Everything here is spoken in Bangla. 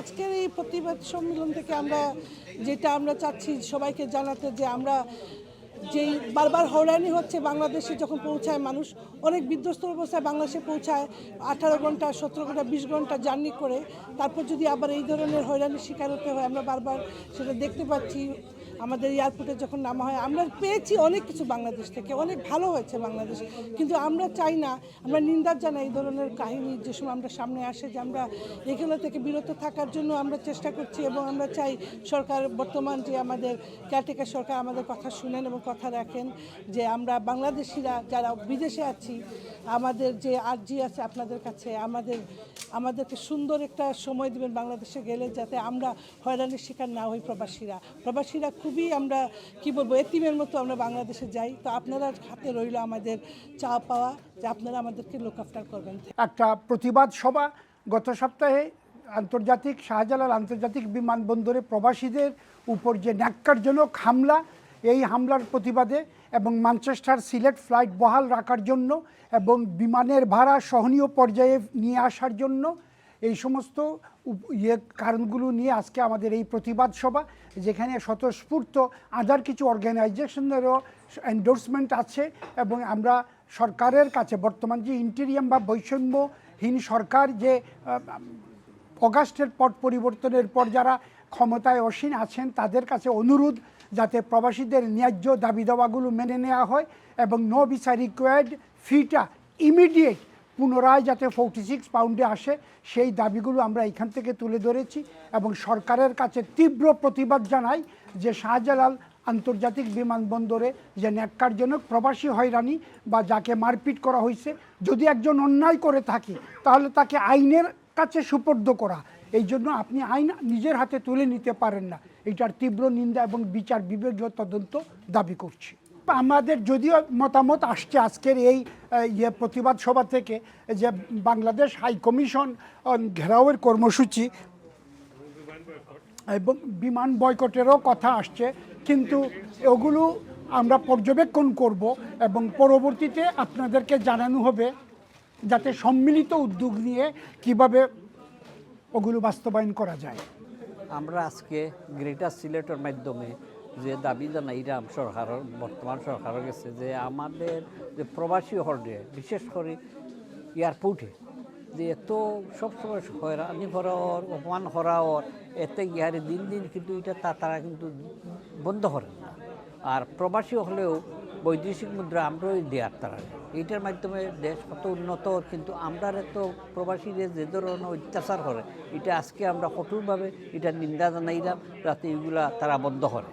আজকের এই প্রতিবাদ সম্মেলন থেকে আমরা যেটা আমরা চাচ্ছি সবাইকে জানাতে যে আমরা যেই বারবার হয়রানি হচ্ছে বাংলাদেশে যখন পৌঁছায় মানুষ, অনেক বিধ্বস্ত অবস্থায় বাংলাদেশে পৌঁছায়, আঠারো ঘণ্টা, সতেরো ঘণ্টা, বিশ ঘণ্টা জার্নি করে, তারপর যদি আবার এই ধরনের হয়রানির শিকার হতে হয়, আমরা বারবার সেটা দেখতে পাচ্ছি। আমাদের এয়ারপোর্টে যখন নামা হয়, আমরা পেয়েছি অনেক কিছু বাংলাদেশ থেকে, অনেক ভালো হয়েছে বাংলাদেশ। কিন্তু আমরা চাই না, আমরা নিন্দার জানাই এই ধরনের কাহিনী যে সময় আমরা সামনে আসে, যে আমরা এগুলো থেকে বিরত থাকার জন্য আমরা চেষ্টা করছি এবং আমরা চাই সরকার বর্তমান যে আমাদের কেয়ারটেকার সরকার আমাদের কথা শুনেন এবং কথা রাখেন, যে আমরা বাংলাদেশিরা যারা বিদেশে আছি, আমাদের যে আর্জি আছে আপনাদের কাছে, আমাদের, আমাদেরকে সুন্দর একটা সময় দেবেন বাংলাদেশে গেলে যাতে আমরা হয়রানির শিকার না হই প্রবাসীরা। প্রবাসীরা খুবই আমরা, কি বলব এতিমের মতো আমরা বাংলাদেশে যাই। তো আপনারা হাতে রইল আমাদের চা পাওয়া, যে আপনারা আমাদেরকে লোক আফটার করবেন। একটা প্রতিবাদ সভা গত সপ্তাহে আন্তর্জাতিক শাহজালাল আন্তর্জাতিক বিমানবন্দরে প্রবাসীদের উপর যে ন্যাক্কারজনক হামলা, এই হামলার প্রতিবাদে এবং ম্যানচেস্টার সিলেট ফ্লাইট বহাল রাখার জন্য এবং বিমানের ভাড়া সহনীয় পর্যায়ে নিয়ে আসার জন্য এই সমস্ত ইয়ে কারণগুলো নিয়ে আজকে আমাদের এই প্রতিবাদ সভা, যেখানে স্বতঃস্ফূর্ত আদার কিছু অর্গানাইজেশনেরও এন্ডোর্সমেন্ট আছে এবং আমরা সরকারের কাছে, বর্তমান যে ইন্টেরিয়াম বা বৈষম্যহীন সরকার যে অগাস্টের পট পরিবর্তনের পর যারা ক্ষমতায় অসীন আছেন, তাদের কাছে অনুরোধ যাতে প্রবাসীদের ন্যায্য দাবি দাওয়াগুলো মেনে নেওয়া হয় এবং নো ভিসা রিকোয়ার্ড ফিটা ইমিডিয়েট পুনরায় যাতে ফোর্টি সিক্স পাউন্ডে আসে, সেই দাবিগুলো আমরা এখান থেকে তুলে ধরেছি এবং সরকারের কাছে তীব্র প্রতিবাদ জানাই যে শাহজালাল আন্তর্জাতিক বিমানবন্দরে যে ন্যাক্কারজনক প্রবাসী হয়রানি বা যাকে মারপিট করা হয়েছে, যদি একজন অন্যায় করে থাকে, তাহলে তাকে আইনের কাছে সুপর্দ করা। এই জন্য আপনি আইন নিজের হাতে তুলে নিতে পারেন না। এটার তীব্র নিন্দা এবং বিচার বিবেকীয় তদন্ত দাবি করছি। আমাদের যদিও মতামত আসছে আজকের এই ইয়ে প্রতিবাদ সভা থেকে যে বাংলাদেশ হাই কমিশন ঘেরাওয়ের কর্মসূচি এবং বিমান বয়কটেরও কথা আসছে, কিন্তু ওগুলো আমরা পর্যবেক্ষণ করব এবং পরবর্তীতে আপনাদেরকে জানানো হবে যাতে সম্মিলিত উদ্যোগ নিয়ে কীভাবে ওগুলো বাস্তবায়ন করা যায়। আমরা আজকে গ্রেটার সিলেটের মাধ্যমে যে দাবি জানাইলাম সরকারের বর্তমান সরকারের কাছে যে আমাদের যে প্রবাসী হলে বিশেষ করে এয়ারপোর্টে, যে এত সবসময় হয়রানি করার অপমান করার এতে গিয়ারে দিন দিন কিন্তু এটা তা তারা কিন্তু বন্ধ করেন না। আর প্রবাসী হলেও বৈদেশিক মুদ্রা আমরাই দেয়ার তারা। এইটার মাধ্যমে দেশ কত উন্নত, কিন্তু আমরা এত প্রবাসীদের যে ধরনের অত্যাচার করে, এটা আজকে আমরা কঠোরভাবে এটা নিন্দা জানাইলাম, যাতে এগুলা তারা বন্ধ করে।